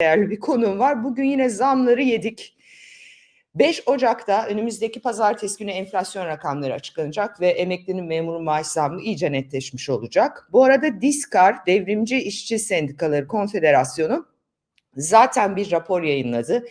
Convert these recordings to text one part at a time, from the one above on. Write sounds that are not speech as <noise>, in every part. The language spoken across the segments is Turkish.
değerli bir konuğum var. Bugün yine zamları yedik. 5 Ocak'ta önümüzdeki pazartesi günü enflasyon rakamları açıklanacak ve emeklinin memurun maaş zammı iyice netleşmiş olacak. Bu arada Diskar, Devrimci İşçi Sendikaları Konfederasyonu zaten bir rapor yayınladı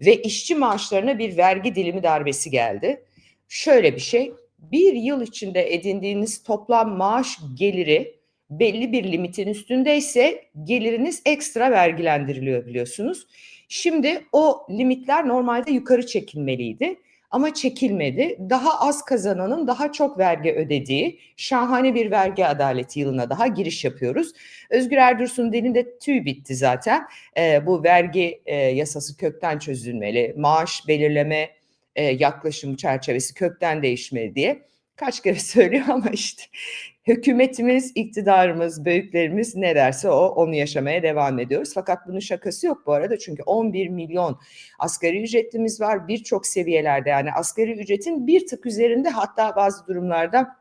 ve işçi maaşlarına bir vergi dilimi darbesi geldi. Şöyle bir şey, bir yıl içinde edindiğiniz toplam maaş geliri belli bir limitin üstündeyse geliriniz ekstra vergilendiriliyor biliyorsunuz. Şimdi o limitler normalde yukarı çekilmeliydi ama çekilmedi. Daha az kazananın daha çok vergi ödediği şahane bir vergi adaleti yılına daha giriş yapıyoruz. Özgür Erdursun'un dilinde tüy bitti zaten. Ee, bu vergi e, yasası kökten çözülmeli, maaş belirleme e, yaklaşımı çerçevesi kökten değişmeli diye kaç kere <laughs> söylüyor ama işte hükümetimiz, iktidarımız, büyüklerimiz ne derse o onu yaşamaya devam ediyoruz. Fakat bunun şakası yok bu arada çünkü 11 milyon asgari ücretlimiz var birçok seviyelerde yani asgari ücretin bir tık üzerinde hatta bazı durumlarda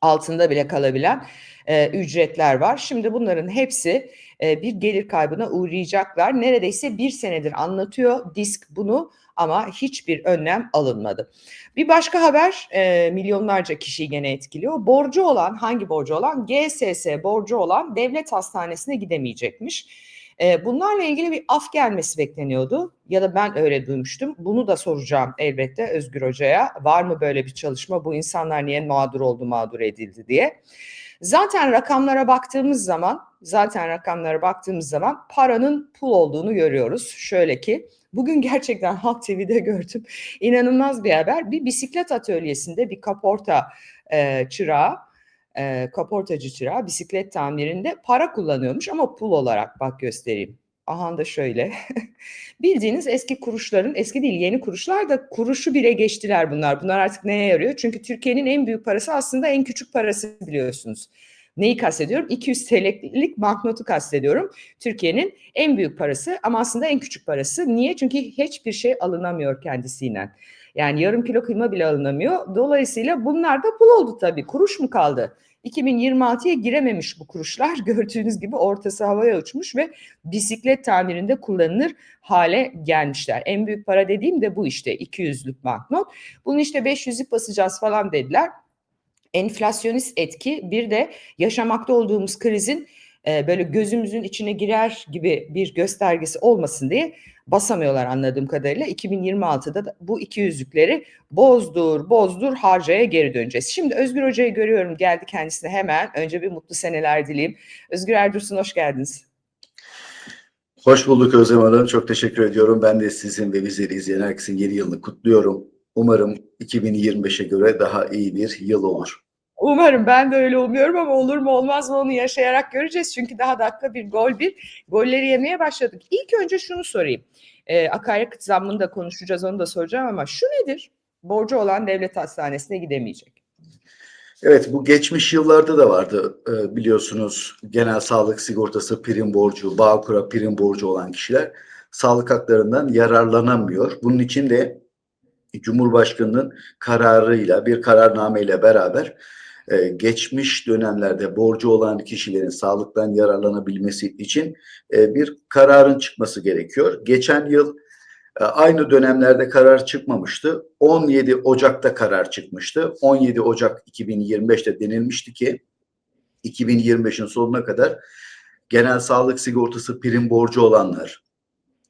altında bile kalabilen e, ücretler var. Şimdi bunların hepsi e, bir gelir kaybına uğrayacaklar. Neredeyse bir senedir anlatıyor disk bunu ama hiçbir önlem alınmadı. Bir başka haber e, milyonlarca kişiyi gene etkiliyor. Borcu olan hangi borcu olan? GSS borcu olan devlet hastanesine gidemeyecekmiş. E, bunlarla ilgili bir af gelmesi bekleniyordu ya da ben öyle duymuştum. Bunu da soracağım elbette Özgür Hoca'ya. Var mı böyle bir çalışma? Bu insanlar niye mağdur oldu, mağdur edildi diye. Zaten rakamlara baktığımız zaman, zaten rakamlara baktığımız zaman paranın pul olduğunu görüyoruz. Şöyle ki Bugün gerçekten <laughs> Halk TV'de gördüm. İnanılmaz bir haber. Bir bisiklet atölyesinde bir kaporta e, çırağı, e, kaportacı çırağı bisiklet tamirinde para kullanıyormuş ama pul olarak bak göstereyim. Aha da şöyle. <laughs> Bildiğiniz eski kuruşların, eski değil yeni kuruşlar da kuruşu bile geçtiler bunlar. Bunlar artık neye yarıyor? Çünkü Türkiye'nin en büyük parası aslında en küçük parası biliyorsunuz. Neyi kastediyorum? 200 TL'lik banknotu kastediyorum. Türkiye'nin en büyük parası ama aslında en küçük parası. Niye? Çünkü hiçbir şey alınamıyor kendisiyle. Yani yarım kilo kıyma bile alınamıyor. Dolayısıyla bunlar da pul oldu tabii. Kuruş mu kaldı? 2026'ya girememiş bu kuruşlar. <laughs> Gördüğünüz gibi ortası havaya uçmuş ve bisiklet tamirinde kullanılır hale gelmişler. En büyük para dediğim de bu işte 200'lük banknot. Bunu işte 500'lük basacağız falan dediler enflasyonist etki bir de yaşamakta olduğumuz krizin e, böyle gözümüzün içine girer gibi bir göstergesi olmasın diye basamıyorlar anladığım kadarıyla. 2026'da da bu iki yüzlükleri bozdur bozdur harcaya geri döneceğiz. Şimdi Özgür Hoca'yı görüyorum geldi kendisine hemen. Önce bir mutlu seneler dileyim. Özgür Erdursun hoş geldiniz. Hoş bulduk Özlem Hanım. Çok teşekkür ediyorum. Ben de sizin ve bizleri izleyen herkesin yeni yılını kutluyorum. Umarım 2025'e göre daha iyi bir yıl olur. Umarım ben de öyle umuyorum ama olur mu olmaz mı onu yaşayarak göreceğiz. Çünkü daha dakika bir gol bir golleri yemeye başladık. İlk önce şunu sorayım. Ee, akaryakıt zammını da konuşacağız onu da soracağım ama şu nedir? Borcu olan devlet hastanesine gidemeyecek. Evet bu geçmiş yıllarda da vardı ee, biliyorsunuz genel sağlık sigortası prim borcu, Bağkur'a prim borcu olan kişiler sağlık haklarından yararlanamıyor. Bunun için de Cumhurbaşkanı'nın kararıyla bir kararnameyle beraber e, geçmiş dönemlerde borcu olan kişilerin sağlıktan yararlanabilmesi için e, bir kararın çıkması gerekiyor. Geçen yıl e, aynı dönemlerde karar çıkmamıştı. 17 Ocak'ta karar çıkmıştı. 17 Ocak 2025'te denilmişti ki 2025'in sonuna kadar genel sağlık sigortası prim borcu olanlar,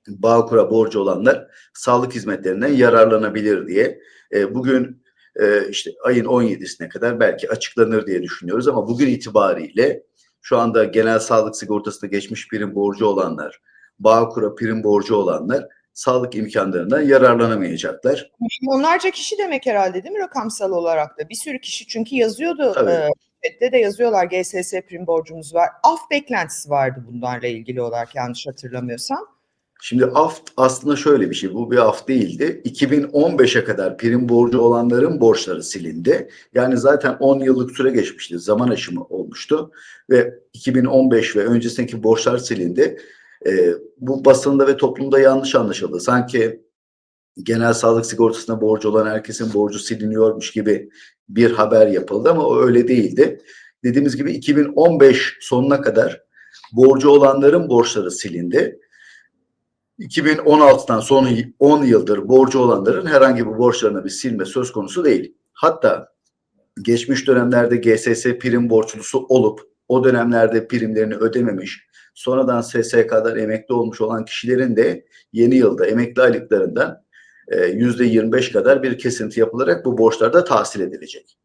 Bağkur'a borcu olanlar sağlık hizmetlerinden yararlanabilir diye. E, bugün e, işte ayın 17'sine kadar belki açıklanır diye düşünüyoruz ama bugün itibariyle şu anda genel sağlık sigortasında geçmiş prim borcu olanlar, Bağkur'a prim borcu olanlar sağlık imkanlarından yararlanamayacaklar. Milyonlarca kişi demek herhalde değil mi rakamsal olarak da? Bir sürü kişi çünkü yazıyordu. E, de yazıyorlar GSS prim borcumuz var. Af beklentisi vardı bunlarla ilgili olarak yanlış hatırlamıyorsam. Şimdi af aslında şöyle bir şey. Bu bir af değildi. 2015'e kadar prim borcu olanların borçları silindi. Yani zaten 10 yıllık süre geçmişti. Zaman aşımı olmuştu. Ve 2015 ve öncesindeki borçlar silindi. Ee, bu basında ve toplumda yanlış anlaşıldı. Sanki genel sağlık sigortasına borcu olan herkesin borcu siliniyormuş gibi bir haber yapıldı ama o öyle değildi. Dediğimiz gibi 2015 sonuna kadar borcu olanların borçları silindi 2016'dan son 10 yıldır borcu olanların herhangi bir borçlarına bir silme söz konusu değil. Hatta geçmiş dönemlerde GSS prim borçlusu olup o dönemlerde primlerini ödememiş, sonradan SSK'dan emekli olmuş olan kişilerin de yeni yılda emekli aylıklarından e, %25 kadar bir kesinti yapılarak bu borçlar da tahsil edilecek.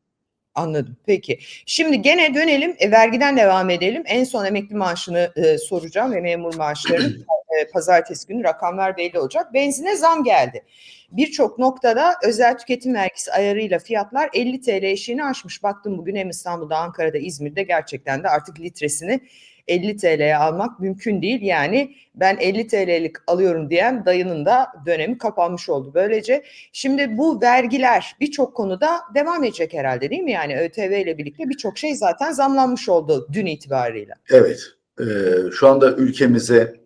Anladım. Peki. Şimdi gene dönelim. E, vergiden devam edelim. En son emekli maaşını e, soracağım ve memur maaşlarını <clears throat> e, pazartesi günü rakamlar belli olacak. Benzine zam geldi. Birçok noktada özel tüketim vergisi ayarıyla fiyatlar 50 TL eşiğini aşmış. Baktım bugün hem İstanbul'da, Ankara'da, İzmir'de gerçekten de artık litresini 50 TL'ye almak mümkün değil. Yani ben 50 TL'lik alıyorum diyen dayının da dönemi kapanmış oldu. Böylece şimdi bu vergiler birçok konuda devam edecek herhalde değil mi? Yani ÖTV ile birlikte birçok şey zaten zamlanmış oldu dün itibariyle. Evet, e, şu anda ülkemize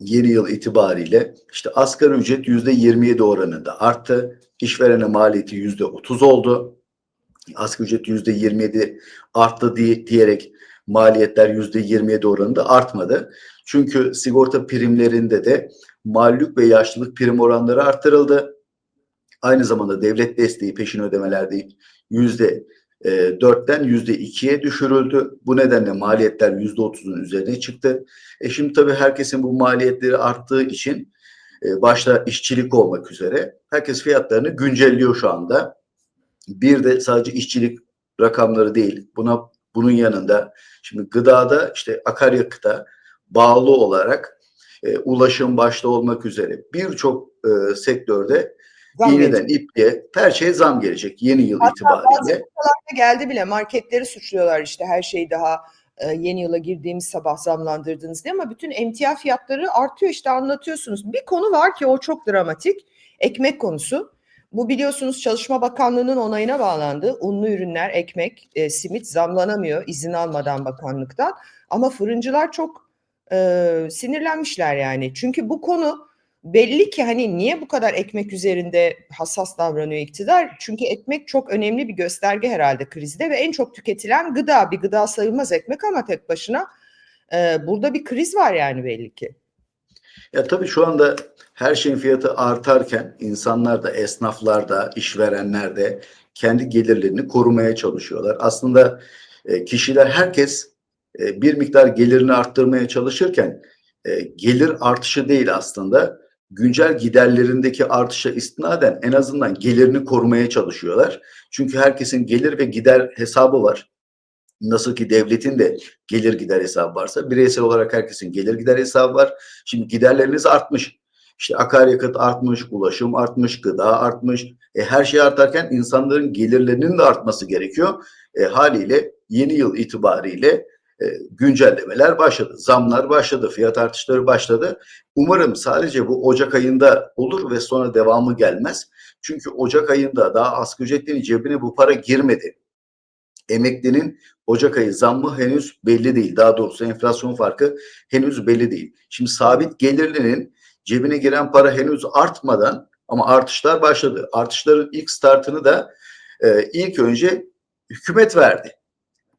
yeni yıl itibariyle işte asgari ücret yüzde 27 oranında arttı. İşverene maliyeti yüzde 30 oldu. Asgari ücret yüzde 27 arttı diye, diyerek maliyetler yüzde 27 oranında artmadı. Çünkü sigorta primlerinde de mağlup ve yaşlılık prim oranları arttırıldı. Aynı zamanda devlet desteği peşin ödemelerde yüzde e, 4'ten yüzde 2'ye düşürüldü. Bu nedenle maliyetler yüzde 30'un üzerine çıktı. E şimdi tabii herkesin bu maliyetleri arttığı için e, başta işçilik olmak üzere herkes fiyatlarını güncelliyor şu anda. Bir de sadece işçilik rakamları değil. Buna bunun yanında şimdi gıdada işte akaryakıta bağlı olarak e, ulaşım başta olmak üzere birçok e, sektörde iğneden ipliğe her şeye zam gelecek yeni yıl Hatta itibariyle. geldi bile marketleri suçluyorlar işte her şeyi daha e, yeni yıla girdiğimiz sabah zamlandırdınız diye ama bütün emtia fiyatları artıyor işte anlatıyorsunuz. Bir konu var ki o çok dramatik. Ekmek konusu. Bu biliyorsunuz Çalışma Bakanlığı'nın onayına bağlandı. Unlu ürünler, ekmek, e, simit zamlanamıyor izin almadan bakanlıktan. Ama fırıncılar çok e, sinirlenmişler yani. Çünkü bu konu belli ki hani niye bu kadar ekmek üzerinde hassas davranıyor iktidar? Çünkü ekmek çok önemli bir gösterge herhalde krizde ve en çok tüketilen gıda. Bir gıda sayılmaz ekmek ama tek başına e, burada bir kriz var yani belli ki. Ya tabii şu anda her şeyin fiyatı artarken insanlar da, esnaflar da, işverenler de kendi gelirlerini korumaya çalışıyorlar. Aslında e, kişiler herkes e, bir miktar gelirini arttırmaya çalışırken e, gelir artışı değil aslında güncel giderlerindeki artışa istinaden en azından gelirini korumaya çalışıyorlar. Çünkü herkesin gelir ve gider hesabı var. Nasıl ki devletin de gelir gider hesabı varsa bireysel olarak herkesin gelir gider hesabı var. Şimdi giderleriniz artmış. İşte akaryakıt artmış, ulaşım artmış, gıda artmış. E, her şey artarken insanların gelirlerinin de artması gerekiyor. E, haliyle yeni yıl itibariyle e, güncellemeler başladı. Zamlar başladı, fiyat artışları başladı. Umarım sadece bu Ocak ayında olur ve sonra devamı gelmez. Çünkü Ocak ayında daha asgari ücretlinin cebine bu para girmedi. Emeklinin Ocak ayı zammı henüz belli değil. Daha doğrusu enflasyon farkı henüz belli değil. Şimdi sabit gelirlinin cebine giren para henüz artmadan ama artışlar başladı. Artışların ilk startını da e, ilk önce hükümet verdi.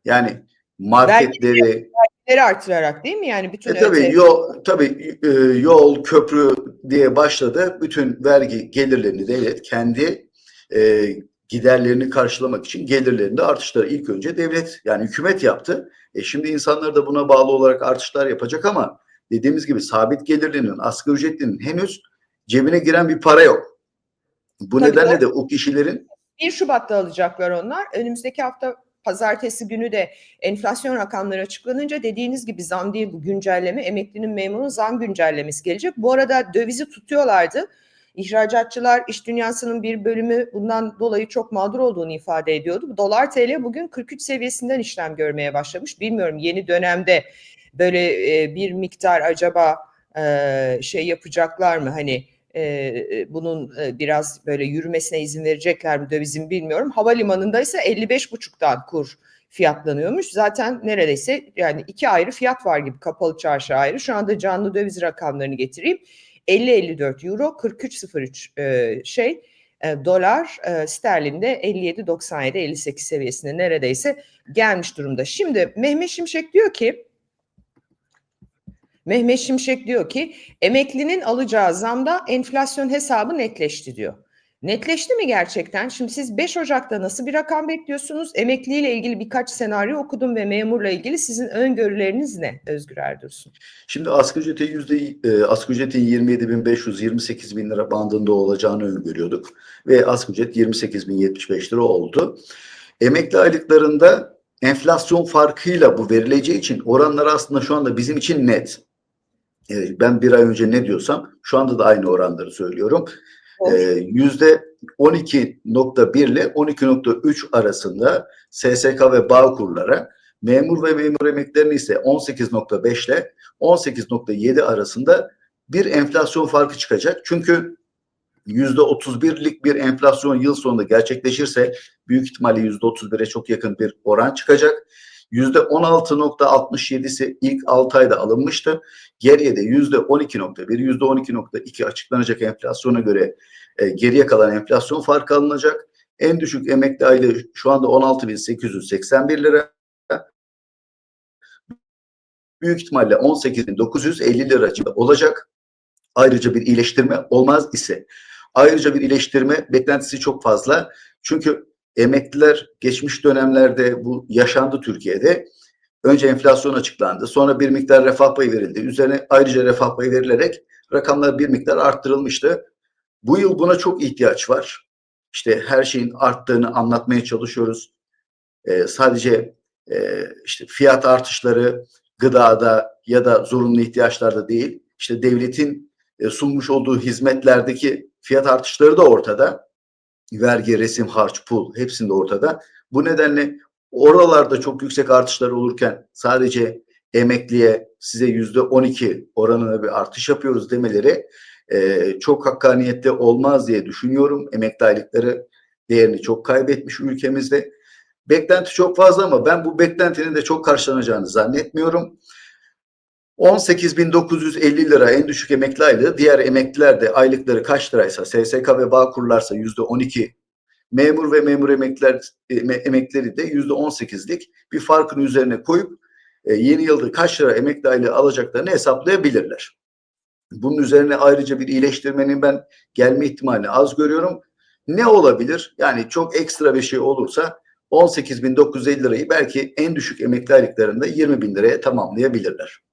Yani marketleri Vergileri artırarak değil mi? Yani bütün e, tabii ÖTV yol tabii e, yol köprü diye başladı. Bütün vergi gelirlerini devlet kendi e, giderlerini karşılamak için gelirlerinde artışları ilk önce devlet yani hükümet yaptı. E şimdi insanlar da buna bağlı olarak artışlar yapacak ama dediğimiz gibi sabit gelirlinin, asgari ücretlinin henüz cebine giren bir para yok. Bu Tabii nedenle o- de o kişilerin 1 Şubat'ta alacaklar onlar. Önümüzdeki hafta pazartesi günü de enflasyon rakamları açıklanınca dediğiniz gibi zam değil bu güncelleme. Emeklinin memurun zam güncellemesi gelecek. Bu arada dövizi tutuyorlardı. İhracatçılar iş dünyasının bir bölümü bundan dolayı çok mağdur olduğunu ifade ediyordu. Dolar TL bugün 43 seviyesinden işlem görmeye başlamış. Bilmiyorum yeni dönemde böyle e, bir miktar acaba e, şey yapacaklar mı? Hani e, bunun e, biraz böyle yürümesine izin verecekler mi dövizin bilmiyorum. Havalimanında ise 55,5'tan kur fiyatlanıyormuş. Zaten neredeyse yani iki ayrı fiyat var gibi kapalı çarşı ayrı. Şu anda canlı döviz rakamlarını getireyim. 50-54 euro, 43.03 e, şey e, dolar, e, sterlinde 57.97-58 seviyesine neredeyse gelmiş durumda. Şimdi Mehmet Şimşek diyor ki Mehmet Şimşek diyor ki emeklinin alacağı zamda enflasyon hesabı netleşti diyor. Netleşti mi gerçekten? Şimdi siz 5 Ocak'ta nasıl bir rakam bekliyorsunuz? Emekliyle ilgili birkaç senaryo okudum ve memurla ilgili sizin öngörüleriniz ne Özgür Erdursun? Şimdi asgari ücrete yüzde e, asgari ücretin 27.500 28 bin lira bandında olacağını öngörüyorduk ve asgari ücret 28.075 lira oldu. Emekli aylıklarında enflasyon farkıyla bu verileceği için oranlar aslında şu anda bizim için net. E, ben bir ay önce ne diyorsam şu anda da aynı oranları söylüyorum. E, Yüzde 12.1 ile 12.3 arasında SSK ve Bağkurlara memur ve memur emeklerini ise 18.5 ile 18.7 arasında bir enflasyon farkı çıkacak. Çünkü %31'lik bir enflasyon yıl sonunda gerçekleşirse büyük ihtimalle %31'e çok yakın bir oran çıkacak. %16.67'si ilk 6 ayda alınmıştı. Geriye de %12.1, %12.2 açıklanacak enflasyona göre e, geriye kalan enflasyon farkı alınacak. En düşük emekli aylığı şu anda 16.881 lira. Büyük ihtimalle 18.950 lira olacak. Ayrıca bir iyileştirme olmaz ise ayrıca bir iyileştirme beklentisi çok fazla. Çünkü emekliler geçmiş dönemlerde bu yaşandı Türkiye'de. Önce enflasyon açıklandı. Sonra bir miktar refah payı verildi. Üzerine ayrıca refah payı verilerek rakamlar bir miktar arttırılmıştı. Bu yıl buna çok ihtiyaç var. İşte her şeyin arttığını anlatmaya çalışıyoruz. Ee, sadece e, işte fiyat artışları gıdada ya da zorunlu ihtiyaçlarda değil. İşte devletin e, sunmuş olduğu hizmetlerdeki fiyat artışları da ortada. Vergi, resim, harç, pul hepsinde ortada. Bu nedenle oralarda çok yüksek artışlar olurken sadece emekliye size yüzde 12 oranına bir artış yapıyoruz demeleri e, çok hakkaniyette olmaz diye düşünüyorum. Emekli aylıkları değerini çok kaybetmiş ülkemizde. Beklenti çok fazla ama ben bu beklentinin de çok karşılanacağını zannetmiyorum. 18.950 lira en düşük emekli aylığı. Diğer emekliler de aylıkları kaç liraysa SSK ve Bağkurlarsa yüzde 12 memur ve memur emekliler emekleri de yüzde 18'lik bir farkın üzerine koyup e, yeni yılda kaç lira emekli aylığı alacaklarını hesaplayabilirler. Bunun üzerine ayrıca bir iyileştirmenin ben gelme ihtimalini az görüyorum. Ne olabilir? Yani çok ekstra bir şey olursa 18.950 lirayı belki en düşük emekli aylıklarında 20 bin liraya tamamlayabilirler.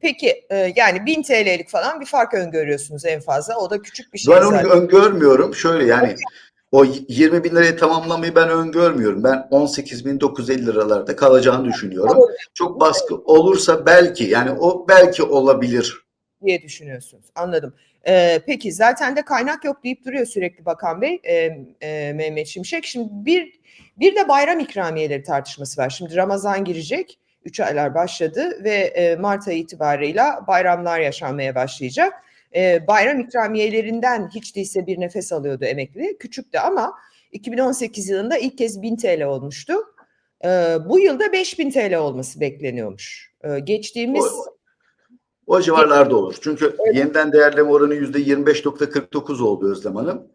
Peki e, yani 1000 TL'lik falan bir fark öngörüyorsunuz en fazla. O da küçük bir şey Ben onu zaten. öngörmüyorum. Şöyle yani o 20 bin liraya tamamlamayı ben öngörmüyorum. Ben 18.950 liralarda kalacağını düşünüyorum. Çok baskı olursa belki yani o belki olabilir. diye düşünüyorsunuz. Anladım. Ee, peki zaten de kaynak yok deyip duruyor sürekli Bakan Bey e, e, Mehmet Şimşek. Şimdi bir bir de bayram ikramiyeleri tartışması var. Şimdi Ramazan girecek. Üç aylar başladı ve e, Mart ayı itibarıyla bayramlar yaşanmaya başlayacak. E, bayram ikramiyelerinden hiç değilse bir nefes alıyordu emekli. Küçüktü ama 2018 yılında ilk kez 1000 TL olmuştu. E, bu yılda 5000 TL olması bekleniyormuş. E, geçtiğimiz O, o civarlarda olur. Çünkü yeniden değerleme oranı %25.49 oldu Özlem Hanım.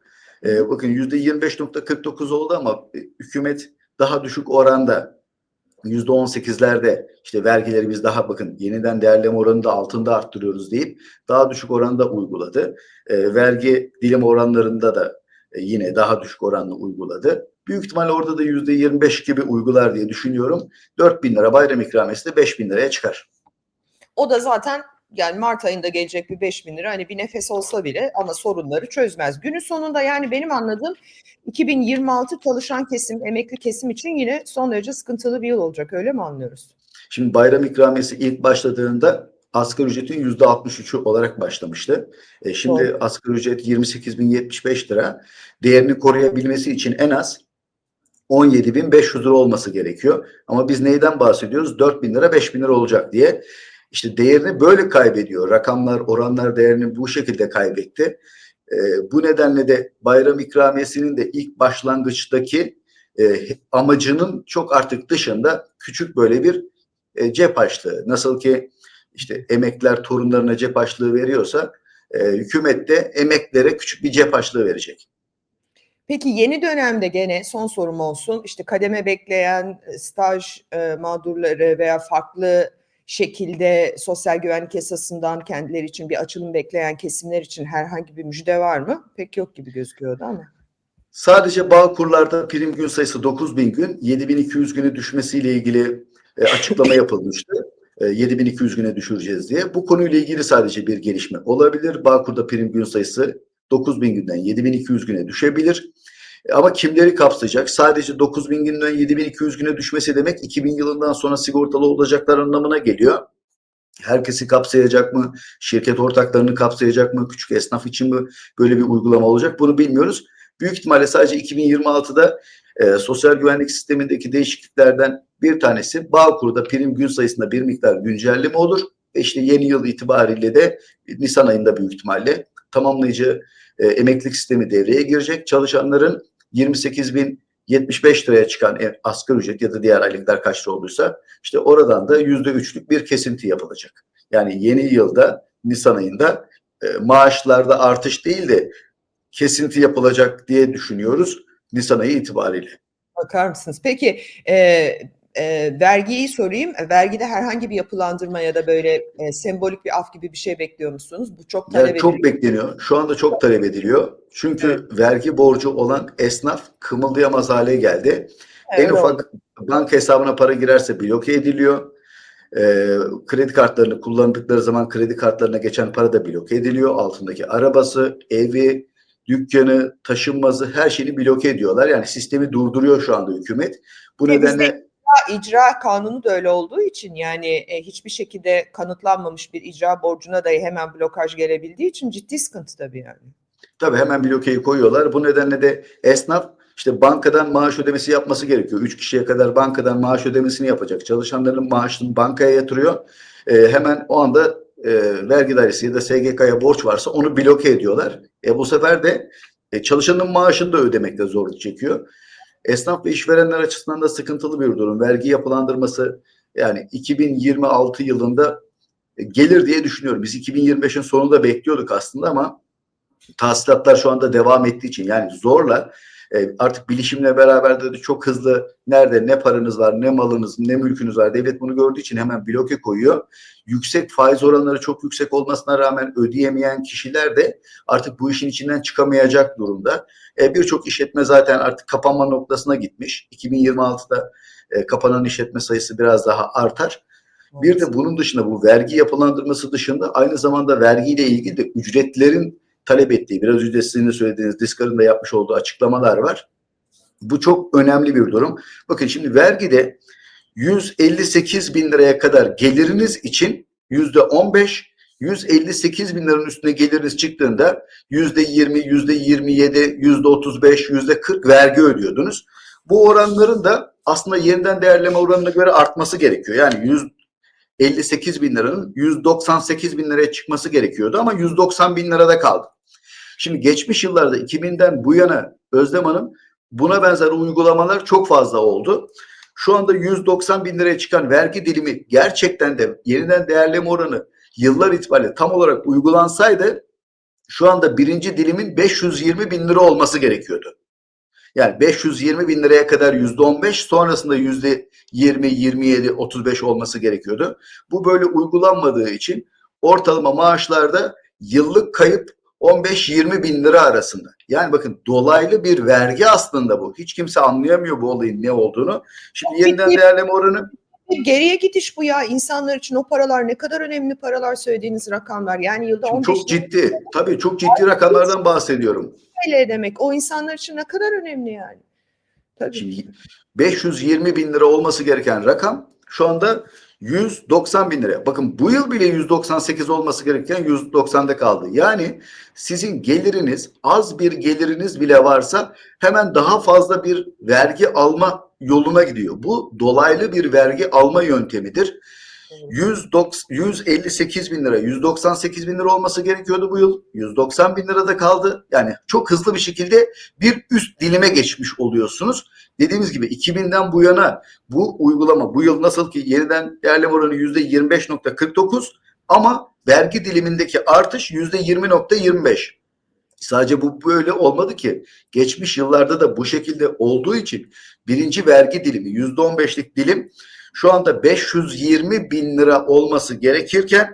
Ee, bakın %25.49 oldu ama e, hükümet daha düşük oranda %18'lerde işte vergileri biz daha bakın yeniden değerleme oranını da altında arttırıyoruz deyip daha düşük oranda uyguladı. Ee, vergi dilim oranlarında da e, yine daha düşük oranla uyguladı. Büyük ihtimalle orada da %25 gibi uygular diye düşünüyorum. 4 bin lira bayram ikramiyesi de 5 bin liraya çıkar. O da zaten yani Mart ayında gelecek bir 5 bin lira hani bir nefes olsa bile ama sorunları çözmez. Günün sonunda yani benim anladığım 2026 çalışan kesim, emekli kesim için yine son derece sıkıntılı bir yıl olacak öyle mi anlıyoruz? Şimdi bayram ikramiyesi ilk başladığında asgari ücretin yüzde 63'ü olarak başlamıştı. E, şimdi Doğru. asgari ücret 28.075 lira. Değerini koruyabilmesi için en az 17.500 lira olması gerekiyor. Ama biz neyden bahsediyoruz? 4.000 lira 5.000 lira olacak diye. İşte değerini böyle kaybediyor. Rakamlar, oranlar değerini bu şekilde kaybetti. E, bu nedenle de bayram ikramiyesinin de ilk başlangıçtaki e, amacının çok artık dışında küçük böyle bir e, cep açlığı. Nasıl ki işte emekler torunlarına cep açlığı veriyorsa e, hükümet de emeklere küçük bir cep açlığı verecek. Peki yeni dönemde gene son sorum olsun işte kademe bekleyen e, staj e, mağdurları veya farklı şekilde sosyal güvenlik yasasından kendileri için bir açılım bekleyen kesimler için herhangi bir müjde var mı? Pek yok gibi gözüküyordu ama. Sadece bağ kurlarda prim gün sayısı 9000 gün, 7200 güne düşmesiyle ilgili e, açıklama yapılmıştı. E, 7200 güne düşüreceğiz diye. Bu konuyla ilgili sadece bir gelişme olabilir. Bağkur'da prim gün sayısı 9000 günden 7200 güne düşebilir. Ama kimleri kapsayacak? Sadece 9000 günden 7200 güne düşmesi demek 2000 yılından sonra sigortalı olacaklar anlamına geliyor. Herkesi kapsayacak mı? Şirket ortaklarını kapsayacak mı? Küçük esnaf için mi böyle bir uygulama olacak? Bunu bilmiyoruz. Büyük ihtimalle sadece 2026'da e, sosyal güvenlik sistemindeki değişikliklerden bir tanesi Bağkur'da prim gün sayısında bir miktar güncelleme olur. Ve işte yeni yıl itibariyle de Nisan ayında büyük ihtimalle tamamlayıcı e, emeklilik sistemi devreye girecek. Çalışanların 28.075 liraya çıkan e, asgari ücret ya da diğer aylıklar kaç lira olduysa işte oradan da %3'lük bir kesinti yapılacak. Yani yeni yılda Nisan ayında e, maaşlarda artış değil de kesinti yapılacak diye düşünüyoruz Nisan ayı itibariyle. Bakar mısınız? Peki e, e, vergiyi sorayım. E, Vergide herhangi bir yapılandırma ya da böyle e, sembolik bir af gibi bir şey bekliyor musunuz? Bu çok talep Yani çok ediliyor. bekleniyor. Şu anda çok talep ediliyor. Çünkü vergi borcu olan esnaf kımıldayamaz hale geldi. en öyle ufak oldu. banka hesabına para girerse bloke ediliyor. Ee, kredi kartlarını kullandıkları zaman kredi kartlarına geçen para da bloke ediliyor. Altındaki arabası, evi, dükkanı, taşınmazı her şeyini bloke ediyorlar. Yani sistemi durduruyor şu anda hükümet. Bu bizde nedenle icra, kanunu da öyle olduğu için yani e, hiçbir şekilde kanıtlanmamış bir icra borcuna dahi hemen blokaj gelebildiği için ciddi sıkıntı tabii yani. Tabii hemen blokeyi koyuyorlar. Bu nedenle de esnaf işte bankadan maaş ödemesi yapması gerekiyor. Üç kişiye kadar bankadan maaş ödemesini yapacak. Çalışanların maaşını bankaya yatırıyor. Ee, hemen o anda e, vergi dairesi ya da SGK'ya borç varsa onu bloke ediyorlar. E, bu sefer de e, çalışanın maaşını da ödemekte zorluk çekiyor. Esnaf ve işverenler açısından da sıkıntılı bir durum. Vergi yapılandırması yani 2026 yılında e, gelir diye düşünüyorum. Biz 2025'in sonunda bekliyorduk aslında ama tahsilatlar şu anda devam ettiği için yani zorla e, artık bilişimle beraber de çok hızlı nerede ne paranız var ne malınız ne mülkünüz var devlet bunu gördüğü için hemen bloke koyuyor. Yüksek faiz oranları çok yüksek olmasına rağmen ödeyemeyen kişiler de artık bu işin içinden çıkamayacak durumda. E, Birçok işletme zaten artık kapanma noktasına gitmiş. 2026'da e, kapanan işletme sayısı biraz daha artar. Bir de bunun dışında bu vergi yapılandırması dışında aynı zamanda vergiyle ilgili de ücretlerin talep ettiği, biraz önce sizin de söylediğiniz Diskar'ın da yapmış olduğu açıklamalar var. Bu çok önemli bir durum. Bakın şimdi vergide 158 bin liraya kadar geliriniz için yüzde 15, 158 bin liranın üstüne geliriniz çıktığında yüzde 20, yüzde 27, yüzde 35, yüzde 40 vergi ödüyordunuz. Bu oranların da aslında yeniden değerleme oranına göre artması gerekiyor. Yani 158 bin liranın 198 bin liraya çıkması gerekiyordu ama 190 bin lirada kaldı. Şimdi geçmiş yıllarda 2000'den bu yana Özlem Hanım buna benzer uygulamalar çok fazla oldu. Şu anda 190 bin liraya çıkan vergi dilimi gerçekten de yeniden değerleme oranı yıllar itibariyle tam olarak uygulansaydı şu anda birinci dilimin 520 bin lira olması gerekiyordu. Yani 520 bin liraya kadar yüzde 15 sonrasında yüzde 20, 27, 35 olması gerekiyordu. Bu böyle uygulanmadığı için ortalama maaşlarda yıllık kayıp 15-20 bin lira arasında. Yani bakın dolaylı bir vergi aslında bu. Hiç kimse anlayamıyor bu olayın ne olduğunu. Şimdi yeniden değerleme oranı Bir geriye gidiş bu ya. İnsanlar için o paralar ne kadar önemli paralar söylediğiniz rakamlar. Yani yılda Şimdi 15 çok ciddi. Tabii çok ciddi rakamlardan bahsediyorum. TL demek. O insanlar için ne kadar önemli yani. Tabii. Şimdi 520 bin lira olması gereken rakam şu anda 190 bin lira. Bakın bu yıl bile 198 olması gereken 190'da kaldı. Yani sizin geliriniz az bir geliriniz bile varsa hemen daha fazla bir vergi alma yoluna gidiyor. Bu dolaylı bir vergi alma yöntemidir. 190, 158 bin lira, 198 bin lira olması gerekiyordu bu yıl. 190 bin lirada kaldı. Yani çok hızlı bir şekilde bir üst dilime geçmiş oluyorsunuz. Dediğimiz gibi 2000'den bu yana bu uygulama bu yıl nasıl ki yeniden değerleme oranı %25.49 ama vergi dilimindeki artış %20.25. Sadece bu böyle olmadı ki. Geçmiş yıllarda da bu şekilde olduğu için birinci vergi dilimi %15'lik dilim şu anda 520 bin lira olması gerekirken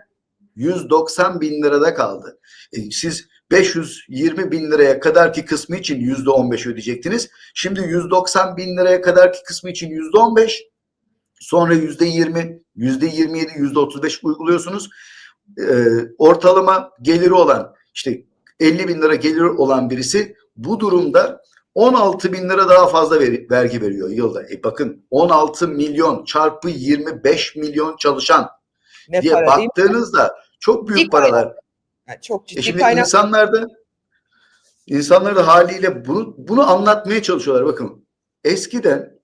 190 bin lirada kaldı. E, siz 520 bin liraya kadarki kısmı için yüzde 15 ödeyecektiniz. Şimdi 190 bin liraya kadarki kısmı için yüzde 15, sonra yüzde 20, yüzde 27, yüzde 35 uyguluyorsunuz. E, ortalama geliri olan işte 50 bin lira geliri olan birisi bu durumda 16 bin lira daha fazla ver- vergi veriyor yılda. E bakın 16 milyon çarpı 25 milyon çalışan Ne diye para baktığınızda çok büyük Ciddi paralar. Yani çok E ciddi şimdi kaynak. insanlar da insanlar da haliyle bunu bunu anlatmaya çalışıyorlar. Bakın eskiden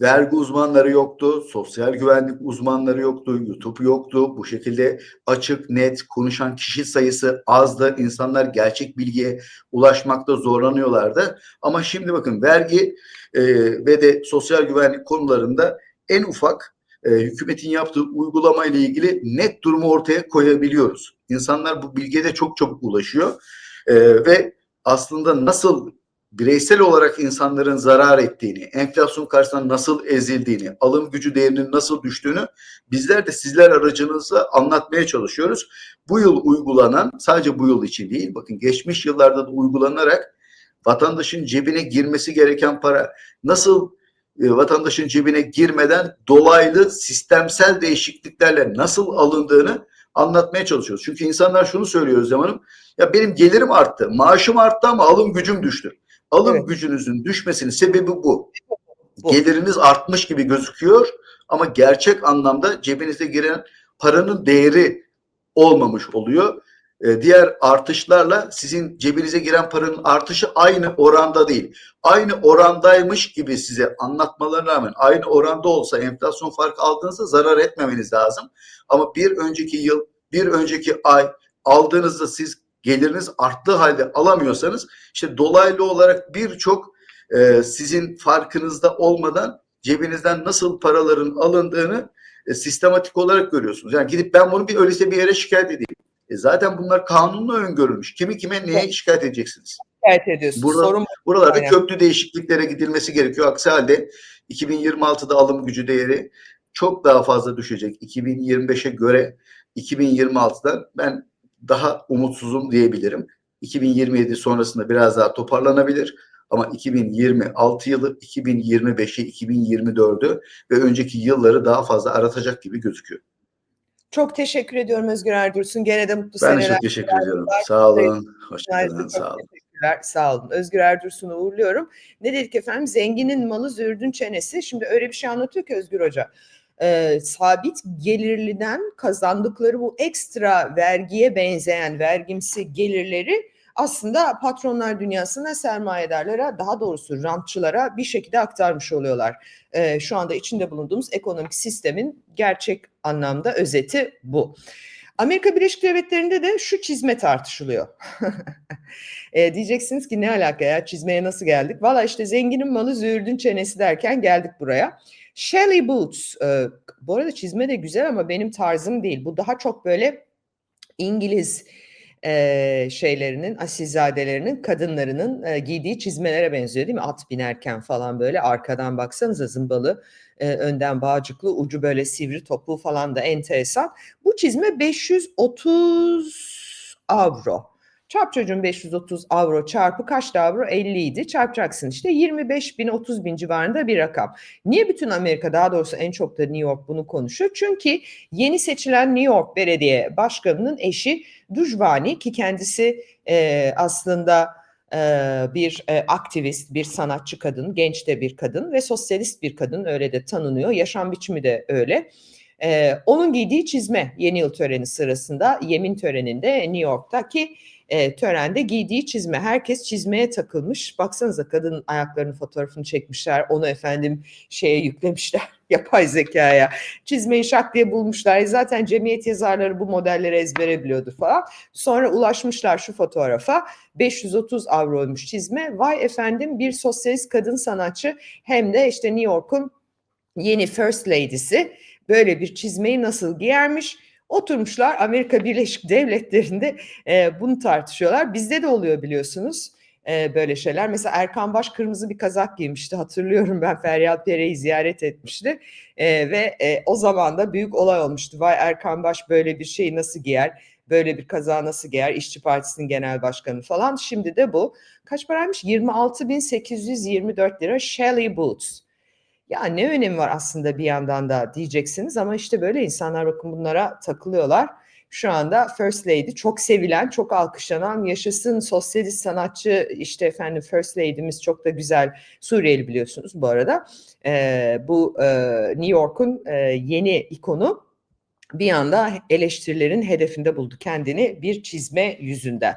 vergi uzmanları yoktu, sosyal güvenlik uzmanları yoktu, YouTube yoktu. Bu şekilde açık, net konuşan kişi sayısı azdı. İnsanlar gerçek bilgiye ulaşmakta zorlanıyorlardı. Ama şimdi bakın vergi e, ve de sosyal güvenlik konularında en ufak e, hükümetin yaptığı uygulama ile ilgili net durumu ortaya koyabiliyoruz. İnsanlar bu bilgiye de çok çabuk ulaşıyor E, ve aslında nasıl bireysel olarak insanların zarar ettiğini, enflasyon karşısında nasıl ezildiğini, alım gücü değerinin nasıl düştüğünü bizler de sizler aracınızla anlatmaya çalışıyoruz. Bu yıl uygulanan, sadece bu yıl için değil, bakın geçmiş yıllarda da uygulanarak vatandaşın cebine girmesi gereken para nasıl e, vatandaşın cebine girmeden dolaylı sistemsel değişikliklerle nasıl alındığını anlatmaya çalışıyoruz. Çünkü insanlar şunu söylüyor Özlem Hanım, ya benim gelirim arttı, maaşım arttı ama alım gücüm düştü. Alım Evet. gücünüzün düşmesinin sebebi bu. Bu. Geliriniz artmış gibi gözüküyor ama gerçek anlamda cebinize giren paranın değeri olmamış oluyor. Ee, diğer artışlarla sizin cebinize giren paranın artışı aynı oranda değil. Aynı orandaymış gibi size anlatmalarına rağmen aynı oranda olsa enflasyon farkı aldığınızda zarar etmemeniz lazım. Ama bir önceki yıl, bir önceki ay aldığınızda siz geliriniz arttığı halde alamıyorsanız işte dolaylı olarak birçok e, sizin farkınızda olmadan cebinizden nasıl paraların alındığını e, sistematik olarak görüyorsunuz. Yani gidip ben bunu bir öyleyse bir yere şikayet edeyim. E, zaten bunlar kanunla öngörülmüş. Kimi kime neye şikayet edeceksiniz? şikayet ediyorsun. Burada- Sorun Buralarda Aynen. köklü değişikliklere gidilmesi gerekiyor. Aksi halde 2026'da alım gücü değeri çok daha fazla düşecek. 2025'e göre 2026'da ben daha umutsuzum diyebilirim. 2027 sonrasında biraz daha toparlanabilir. Ama 2026 yılı, 2025'i, 2024'ü ve önceki yılları daha fazla aratacak gibi gözüküyor. Çok teşekkür ediyorum Özgür Erdursun. Gene de mutlu Ben seneler. çok teşekkür ediyorum. Sağ olun. Hoşçakalın. Sağ olun. teşekkürler. Sağ olun. Özgür Erdursun'u uğurluyorum. Ne dedik efendim? Zenginin malı zürdün çenesi. Şimdi öyle bir şey anlatıyor ki Özgür Hoca. Ee, sabit gelirliden kazandıkları bu ekstra vergiye benzeyen vergimsi gelirleri aslında patronlar dünyasına sermayedarlara daha doğrusu rantçılara bir şekilde aktarmış oluyorlar. Ee, şu anda içinde bulunduğumuz ekonomik sistemin gerçek anlamda özeti bu. Amerika Birleşik Devletleri'nde de şu çizme tartışılıyor. <laughs> e, diyeceksiniz ki ne alaka ya çizmeye nasıl geldik? Valla işte zenginin malı züğürdün çenesi derken geldik buraya. Shelley Boots, e, bu arada çizme de güzel ama benim tarzım değil. Bu daha çok böyle İngiliz e, şeylerinin, asilzadelerinin, kadınlarının e, giydiği çizmelere benziyor değil mi? At binerken falan böyle arkadan baksanıza zımbalı, e, önden bağcıklı, ucu böyle sivri topuğu falan da enteresan. Bu çizme 530 avro. Çarp çocuğun 530 avro çarpı kaç avro? 50 idi. Çarpacaksın işte 25 bin 30 bin civarında bir rakam. Niye bütün Amerika daha doğrusu en çok da New York bunu konuşuyor? Çünkü yeni seçilen New York Belediye Başkanı'nın eşi Dujvani ki kendisi e, aslında e, bir e, aktivist, bir sanatçı kadın, genç de bir kadın ve sosyalist bir kadın öyle de tanınıyor. Yaşam biçimi de öyle. Ee, onun giydiği çizme yeni yıl töreni sırasında yemin töreninde New York'taki e, törende giydiği çizme. Herkes çizmeye takılmış. Baksanıza kadının ayaklarının fotoğrafını çekmişler. Onu efendim şeye yüklemişler <laughs> yapay zekaya. Çizmeyi şak diye bulmuşlar. E, Zaten cemiyet yazarları bu modelleri ezbere biliyordu falan. Sonra ulaşmışlar şu fotoğrafa. 530 avroymuş çizme. Vay efendim bir sosyalist kadın sanatçı hem de işte New York'un yeni First Lady'si böyle bir çizmeyi nasıl giyermiş? Oturmuşlar Amerika Birleşik Devletleri'nde e, bunu tartışıyorlar. Bizde de oluyor biliyorsunuz. e, böyle şeyler. Mesela Erkan Baş kırmızı bir kazak giymişti. Hatırlıyorum ben Feryal Pere'yi ziyaret etmişti. E, ve e, o zaman da büyük olay olmuştu. Vay Erkan Baş böyle bir şeyi nasıl giyer? Böyle bir kaza nasıl giyer? İşçi Partisi'nin genel başkanı falan. Şimdi de bu. Kaç paraymış? 26.824 lira Shelley Boots. Ya ne önemi var aslında bir yandan da diyeceksiniz ama işte böyle insanlar bakın bunlara takılıyorlar. Şu anda First Lady çok sevilen, çok alkışlanan, yaşasın sosyalist sanatçı işte efendim First Lady'miz çok da güzel Suriyeli biliyorsunuz bu arada. Ee, bu e, New York'un e, yeni ikonu bir anda eleştirilerin hedefinde buldu kendini bir çizme yüzünden.